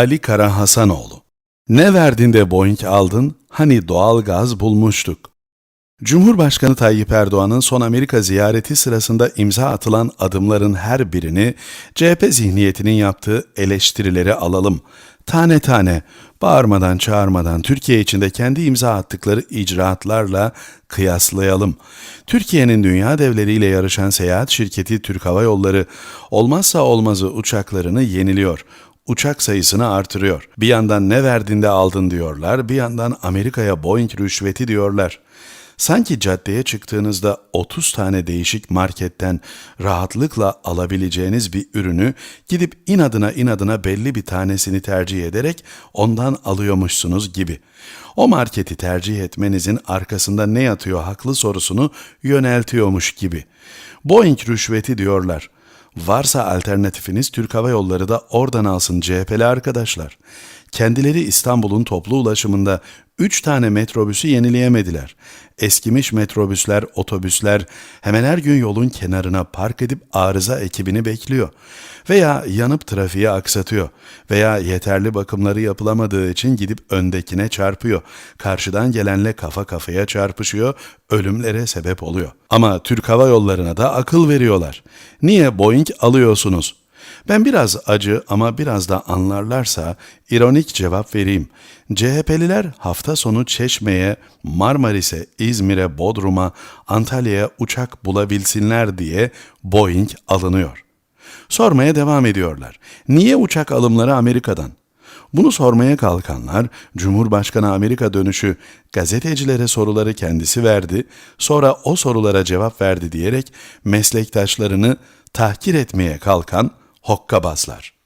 Ali Kara Hasanoğlu Ne verdin de Boeing aldın? Hani doğal gaz bulmuştuk. Cumhurbaşkanı Tayyip Erdoğan'ın son Amerika ziyareti sırasında imza atılan adımların her birini CHP zihniyetinin yaptığı eleştirileri alalım. Tane tane, bağırmadan çağırmadan Türkiye içinde kendi imza attıkları icraatlarla kıyaslayalım. Türkiye'nin dünya devleriyle yarışan seyahat şirketi Türk Hava Yolları olmazsa olmazı uçaklarını yeniliyor uçak sayısını artırıyor. Bir yandan ne verdin de aldın diyorlar, bir yandan Amerika'ya Boeing rüşveti diyorlar. Sanki caddeye çıktığınızda 30 tane değişik marketten rahatlıkla alabileceğiniz bir ürünü gidip inadına inadına belli bir tanesini tercih ederek ondan alıyormuşsunuz gibi. O marketi tercih etmenizin arkasında ne yatıyor haklı sorusunu yöneltiyormuş gibi. Boeing rüşveti diyorlar. Varsa alternatifiniz Türk Hava Yolları da oradan alsın CHP'li arkadaşlar. Kendileri İstanbul'un toplu ulaşımında 3 tane metrobüsü yenileyemediler. Eskimiş metrobüsler, otobüsler hemen her gün yolun kenarına park edip arıza ekibini bekliyor. Veya yanıp trafiği aksatıyor. Veya yeterli bakımları yapılamadığı için gidip öndekine çarpıyor. Karşıdan gelenle kafa kafaya çarpışıyor, ölümlere sebep oluyor. Ama Türk Hava Yolları'na da akıl veriyorlar. Niye Boeing alıyorsunuz? Ben biraz acı ama biraz da anlarlarsa ironik cevap vereyim. CHP'liler hafta sonu Çeşme'ye, Marmaris'e, İzmir'e, Bodrum'a, Antalya'ya uçak bulabilsinler diye Boeing alınıyor. Sormaya devam ediyorlar. Niye uçak alımları Amerika'dan? Bunu sormaya kalkanlar, Cumhurbaşkanı Amerika dönüşü gazetecilere soruları kendisi verdi, sonra o sorulara cevap verdi diyerek meslektaşlarını tahkir etmeye kalkan hokkabazlar.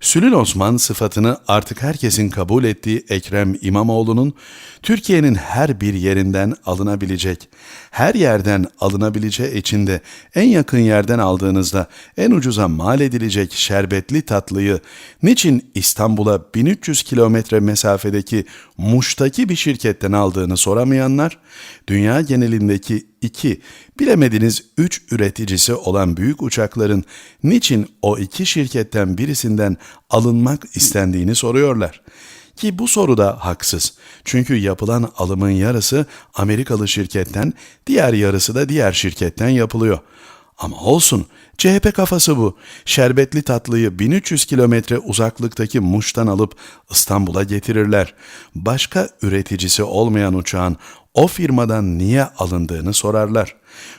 Sülün Osman sıfatını artık herkesin kabul ettiği Ekrem İmamoğlu'nun Türkiye'nin her bir yerinden alınabilecek, her yerden alınabileceği içinde en yakın yerden aldığınızda en ucuza mal edilecek şerbetli tatlıyı niçin İstanbul'a 1300 kilometre mesafedeki Muş'taki bir şirketten aldığını soramayanlar, dünya genelindeki iki, bilemediniz üç üreticisi olan büyük uçakların niçin o iki şirketten birisinden alınmak istendiğini soruyorlar. Ki bu soru da haksız. Çünkü yapılan alımın yarısı Amerikalı şirketten, diğer yarısı da diğer şirketten yapılıyor. Ama olsun, CHP kafası bu. Şerbetli tatlıyı 1300 kilometre uzaklıktaki Muş'tan alıp İstanbul'a getirirler. Başka üreticisi olmayan uçağın o firmadan niye alındığını sorarlar.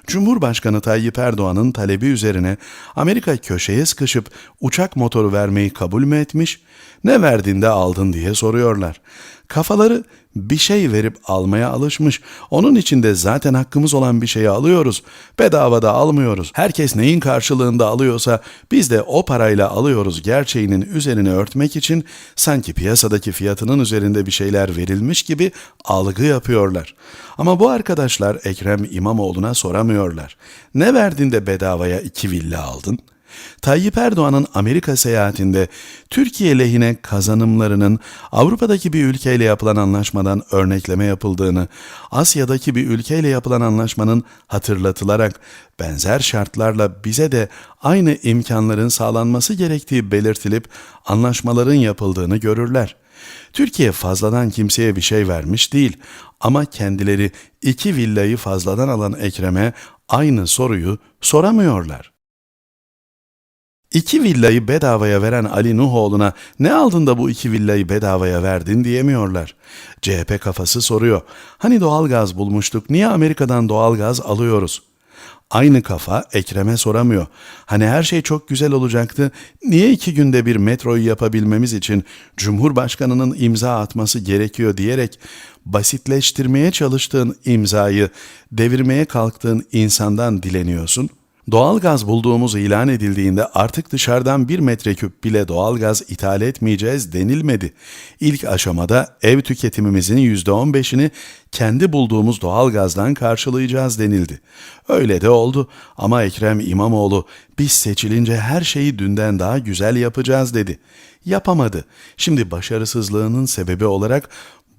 Cumhurbaşkanı Tayyip Erdoğan'ın talebi üzerine Amerika köşeye sıkışıp uçak motoru vermeyi kabul mü etmiş, ne verdiğinde aldın diye soruyorlar. Kafaları bir şey verip almaya alışmış. Onun için de zaten hakkımız olan bir şeyi alıyoruz. Bedavada almıyoruz. Herkes neyin karşılığında alıyorsa biz de o parayla alıyoruz gerçeğinin üzerine örtmek için sanki piyasadaki fiyatının üzerinde bir şeyler verilmiş gibi algı yapıyorlar. Ama bu arkadaşlar Ekrem İmamoğlu'na soramıyorlar. Ne verdin de bedavaya iki villa aldın?'' Tayyip Erdoğan'ın Amerika seyahatinde Türkiye lehine kazanımlarının Avrupa'daki bir ülkeyle yapılan anlaşmadan örnekleme yapıldığını, Asya'daki bir ülkeyle yapılan anlaşmanın hatırlatılarak benzer şartlarla bize de aynı imkanların sağlanması gerektiği belirtilip anlaşmaların yapıldığını görürler. Türkiye fazladan kimseye bir şey vermiş değil ama kendileri iki villayı fazladan alan Ekrem'e aynı soruyu soramıyorlar. İki villayı bedavaya veren Ali Nuhoğlu'na ne aldın da bu iki villayı bedavaya verdin diyemiyorlar. CHP kafası soruyor. Hani doğalgaz bulmuştuk niye Amerika'dan doğalgaz alıyoruz? Aynı kafa Ekrem'e soramıyor. Hani her şey çok güzel olacaktı, niye iki günde bir metroyu yapabilmemiz için Cumhurbaşkanı'nın imza atması gerekiyor diyerek basitleştirmeye çalıştığın imzayı devirmeye kalktığın insandan dileniyorsun?'' Doğalgaz bulduğumuz ilan edildiğinde artık dışarıdan bir metreküp bile doğalgaz ithal etmeyeceğiz denilmedi. İlk aşamada ev tüketimimizin %15'ini kendi bulduğumuz doğalgazdan karşılayacağız denildi. Öyle de oldu ama Ekrem İmamoğlu biz seçilince her şeyi dünden daha güzel yapacağız dedi. Yapamadı. Şimdi başarısızlığının sebebi olarak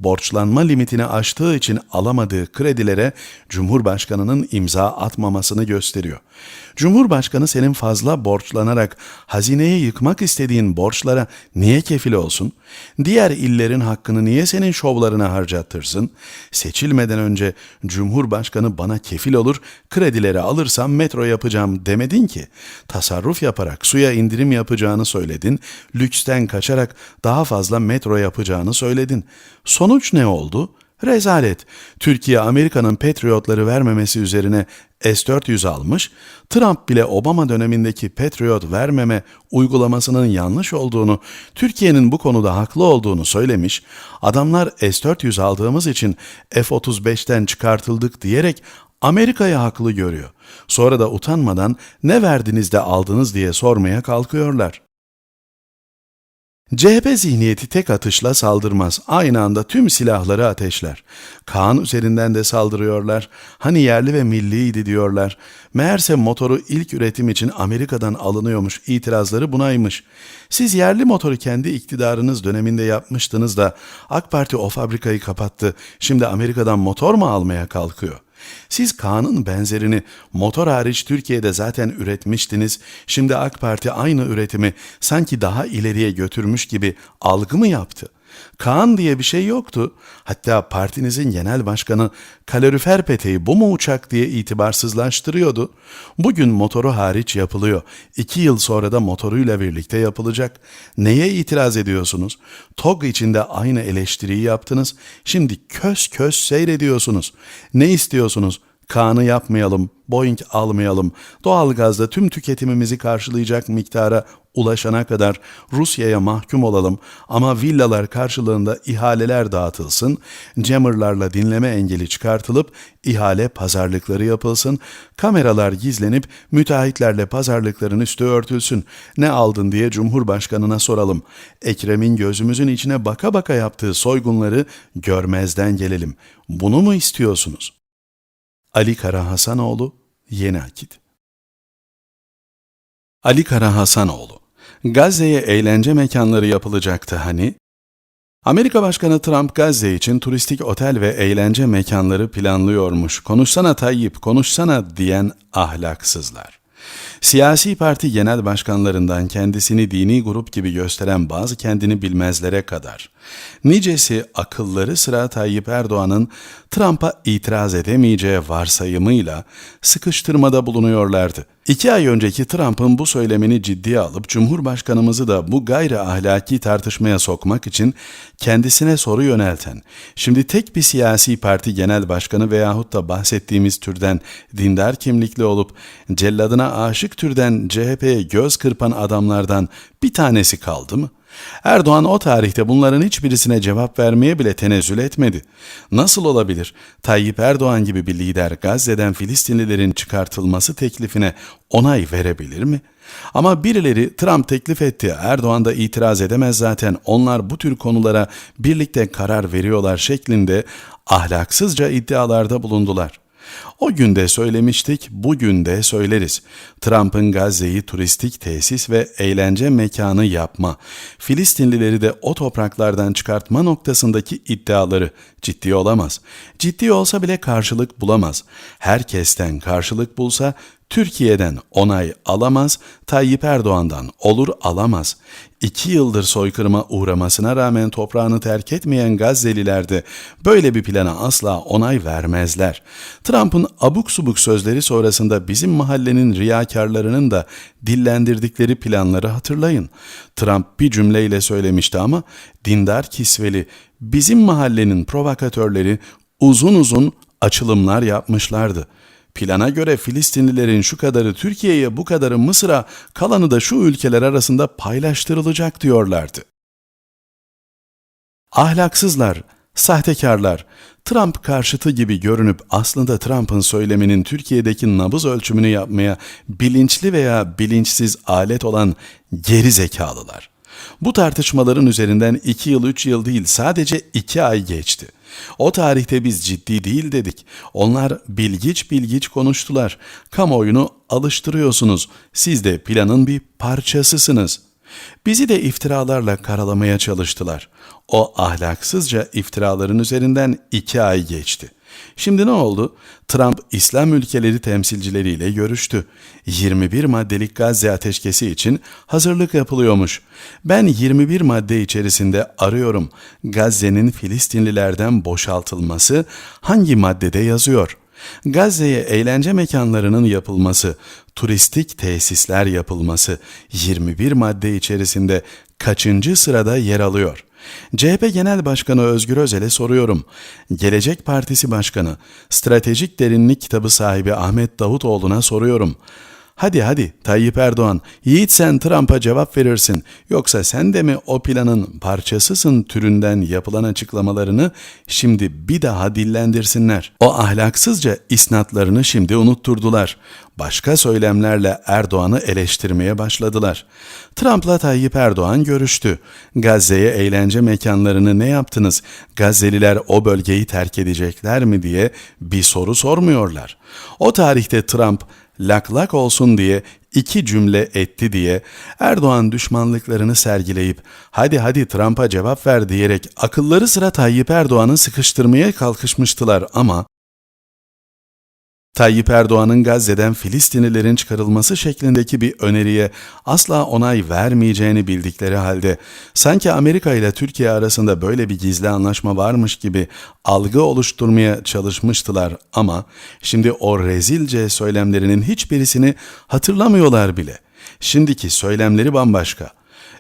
borçlanma limitini aştığı için alamadığı kredilere Cumhurbaşkanının imza atmamasını gösteriyor. Cumhurbaşkanı senin fazla borçlanarak hazineyi yıkmak istediğin borçlara niye kefil olsun? Diğer illerin hakkını niye senin şovlarına harcattırsın? Seçilmeden önce Cumhurbaşkanı bana kefil olur, kredileri alırsam metro yapacağım demedin ki. Tasarruf yaparak suya indirim yapacağını söyledin, lüksten kaçarak daha fazla metro yapacağını söyledin. Sonuç ne oldu? Rezalet. Türkiye Amerika'nın Patriotları vermemesi üzerine S-400 almış, Trump bile Obama dönemindeki Patriot vermeme uygulamasının yanlış olduğunu, Türkiye'nin bu konuda haklı olduğunu söylemiş, adamlar S-400 aldığımız için F-35'ten çıkartıldık diyerek Amerika'yı haklı görüyor. Sonra da utanmadan ne verdiniz de aldınız diye sormaya kalkıyorlar. CHP zihniyeti tek atışla saldırmaz. Aynı anda tüm silahları ateşler. Kaan üzerinden de saldırıyorlar. Hani yerli ve milliydi diyorlar. Meğerse motoru ilk üretim için Amerika'dan alınıyormuş. İtirazları bunaymış. Siz yerli motoru kendi iktidarınız döneminde yapmıştınız da AK Parti o fabrikayı kapattı. Şimdi Amerika'dan motor mu almaya kalkıyor? Siz Kaan'ın benzerini motor hariç Türkiye'de zaten üretmiştiniz. Şimdi AK Parti aynı üretimi sanki daha ileriye götürmüş gibi algı mı yaptı? Kaan diye bir şey yoktu. Hatta partinizin genel başkanı kalorifer peteği bu mu uçak diye itibarsızlaştırıyordu. Bugün motoru hariç yapılıyor. İki yıl sonra da motoruyla birlikte yapılacak. Neye itiraz ediyorsunuz? TOG içinde aynı eleştiriyi yaptınız. Şimdi kös kös seyrediyorsunuz. Ne istiyorsunuz? Kaan'ı yapmayalım, Boeing almayalım, doğalgazda tüm tüketimimizi karşılayacak miktara ulaşana kadar Rusya'ya mahkum olalım ama villalar karşılığında ihaleler dağıtılsın, jammerlarla dinleme engeli çıkartılıp ihale pazarlıkları yapılsın, kameralar gizlenip müteahhitlerle pazarlıkların üstü örtülsün. Ne aldın diye Cumhurbaşkanına soralım. Ekrem'in gözümüzün içine baka baka yaptığı soygunları görmezden gelelim. Bunu mu istiyorsunuz? Ali Kara Hasanoğlu, Yeni Akit Ali Kara Hasanoğlu Gazze'ye eğlence mekanları yapılacaktı hani? Amerika Başkanı Trump Gazze için turistik otel ve eğlence mekanları planlıyormuş. Konuşsana Tayyip, konuşsana diyen ahlaksızlar. Siyasi parti genel başkanlarından kendisini dini grup gibi gösteren bazı kendini bilmezlere kadar nicesi akılları sıra Tayyip Erdoğan'ın Trump'a itiraz edemeyeceği varsayımıyla sıkıştırmada bulunuyorlardı. İki ay önceki Trump'ın bu söylemini ciddiye alıp Cumhurbaşkanımızı da bu gayri ahlaki tartışmaya sokmak için kendisine soru yönelten, şimdi tek bir siyasi parti genel başkanı veyahut da bahsettiğimiz türden dindar kimlikli olup celladına aşık türden CHP'ye göz kırpan adamlardan bir tanesi kaldı mı? Erdoğan o tarihte bunların hiçbirisine cevap vermeye bile tenezzül etmedi. Nasıl olabilir? Tayyip Erdoğan gibi bir lider Gazze'den Filistinlilerin çıkartılması teklifine onay verebilir mi? Ama birileri Trump teklif etti, Erdoğan da itiraz edemez zaten, onlar bu tür konulara birlikte karar veriyorlar şeklinde ahlaksızca iddialarda bulundular. O günde söylemiştik, bugün de söyleriz. Trump'ın Gazze'yi turistik tesis ve eğlence mekanı yapma, Filistinlileri de o topraklardan çıkartma noktasındaki iddiaları ciddi olamaz. Ciddi olsa bile karşılık bulamaz. Herkesten karşılık bulsa Türkiye'den onay alamaz, Tayyip Erdoğan'dan olur alamaz. İki yıldır soykırıma uğramasına rağmen toprağını terk etmeyen Gazze'liler de böyle bir plana asla onay vermezler. Trump'ın abuk subuk sözleri sonrasında bizim mahallenin riyakarlarının da dillendirdikleri planları hatırlayın. Trump bir cümleyle söylemişti ama dindar kisveli bizim mahallenin provokatörleri uzun uzun açılımlar yapmışlardı. Plana göre Filistinlilerin şu kadarı Türkiye'ye bu kadarı Mısır'a kalanı da şu ülkeler arasında paylaştırılacak diyorlardı. Ahlaksızlar, sahtekarlar, Trump karşıtı gibi görünüp aslında Trump'ın söyleminin Türkiye'deki nabız ölçümünü yapmaya bilinçli veya bilinçsiz alet olan geri zekalılar. Bu tartışmaların üzerinden iki yıl, üç yıl değil sadece iki ay geçti. O tarihte biz ciddi değil dedik. Onlar bilgiç bilgiç konuştular. Kamuoyunu alıştırıyorsunuz. Siz de planın bir parçasısınız. Bizi de iftiralarla karalamaya çalıştılar. O ahlaksızca iftiraların üzerinden iki ay geçti. Şimdi ne oldu? Trump İslam ülkeleri temsilcileriyle görüştü. 21 maddelik Gazze ateşkesi için hazırlık yapılıyormuş. Ben 21 madde içerisinde arıyorum. Gazze'nin Filistinlilerden boşaltılması hangi maddede yazıyor? Gazze'ye eğlence mekanlarının yapılması, turistik tesisler yapılması 21 madde içerisinde kaçıncı sırada yer alıyor? CHP Genel Başkanı Özgür Özel'e soruyorum. Gelecek Partisi Başkanı, Stratejik Derinlik kitabı sahibi Ahmet Davutoğlu'na soruyorum. Hadi hadi Tayyip Erdoğan, yiğit sen Trump'a cevap verirsin. Yoksa sen de mi o planın parçasısın türünden yapılan açıklamalarını şimdi bir daha dillendirsinler. O ahlaksızca isnatlarını şimdi unutturdular. Başka söylemlerle Erdoğan'ı eleştirmeye başladılar. Trump'la Tayyip Erdoğan görüştü. Gazze'ye eğlence mekanlarını ne yaptınız? Gazze'liler o bölgeyi terk edecekler mi diye bir soru sormuyorlar. O tarihte Trump lak lak olsun diye iki cümle etti diye Erdoğan düşmanlıklarını sergileyip hadi hadi Trump'a cevap ver diyerek akılları sıra Tayyip Erdoğan'ı sıkıştırmaya kalkışmıştılar ama Tayyip Erdoğan'ın Gazze'den Filistinlilerin çıkarılması şeklindeki bir öneriye asla onay vermeyeceğini bildikleri halde sanki Amerika ile Türkiye arasında böyle bir gizli anlaşma varmış gibi algı oluşturmaya çalışmıştılar ama şimdi o rezilce söylemlerinin hiçbirisini hatırlamıyorlar bile. Şimdiki söylemleri bambaşka.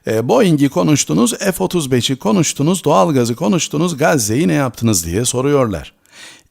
E, Boeing'i konuştunuz, F-35'i konuştunuz, doğalgazı konuştunuz, Gazze'yi ne yaptınız diye soruyorlar.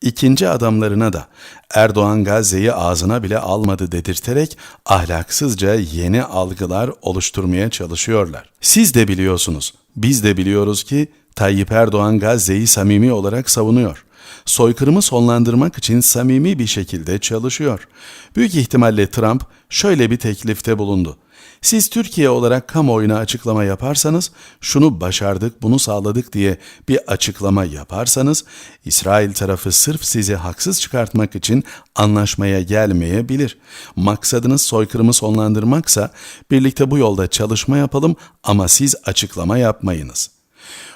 İkinci adamlarına da Erdoğan Gazze'yi ağzına bile almadı dedirterek ahlaksızca yeni algılar oluşturmaya çalışıyorlar. Siz de biliyorsunuz, biz de biliyoruz ki Tayyip Erdoğan Gazze'yi samimi olarak savunuyor. Soykırımı sonlandırmak için samimi bir şekilde çalışıyor. Büyük ihtimalle Trump şöyle bir teklifte bulundu. Siz Türkiye olarak kamuoyuna açıklama yaparsanız, şunu başardık, bunu sağladık diye bir açıklama yaparsanız, İsrail tarafı sırf sizi haksız çıkartmak için anlaşmaya gelmeyebilir. Maksadınız soykırımı sonlandırmaksa, birlikte bu yolda çalışma yapalım ama siz açıklama yapmayınız.''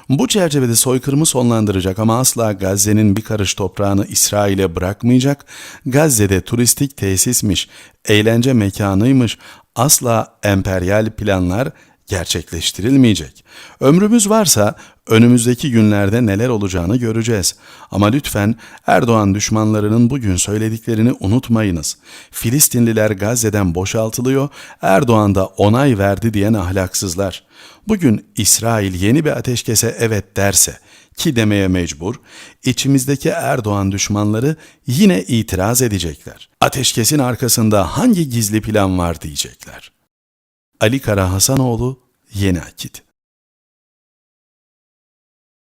Bu çerçevede soykırımı sonlandıracak ama asla Gazze'nin bir karış toprağını İsrail'e bırakmayacak, Gazze'de turistik tesismiş, eğlence mekanıymış, asla emperyal planlar gerçekleştirilmeyecek. Ömrümüz varsa önümüzdeki günlerde neler olacağını göreceğiz. Ama lütfen Erdoğan düşmanlarının bugün söylediklerini unutmayınız. Filistinliler Gazze'den boşaltılıyor, Erdoğan da onay verdi diyen ahlaksızlar. Bugün İsrail yeni bir ateşkese evet derse ki demeye mecbur, içimizdeki Erdoğan düşmanları yine itiraz edecekler. Ateşkesin arkasında hangi gizli plan var diyecekler. Ali Kara Hasanoğlu Yeni Akit